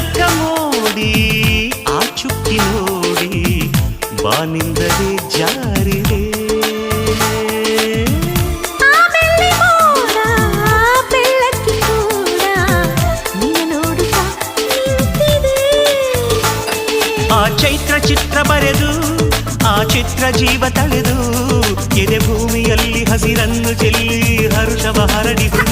ನಕ್ಕಮೋಡಿ ಆ ಚುಕ್ಕಿ ನೋಡಿ ಬಾನಿಂದಲೇ ಜಾರಿದೆ ಆ ಚೈತ್ರ ಚಿತ್ರ ಬರೆದು ಆ ಚಿತ್ರ ಜೀವ ತಳೆದು ಎದೆ ಭೂಮಿಯಲ್ಲಿ ಹಸಿರನ್ನು ಚೆಲ್ಲಿ ಹರುಷವ ಹರಡಿದು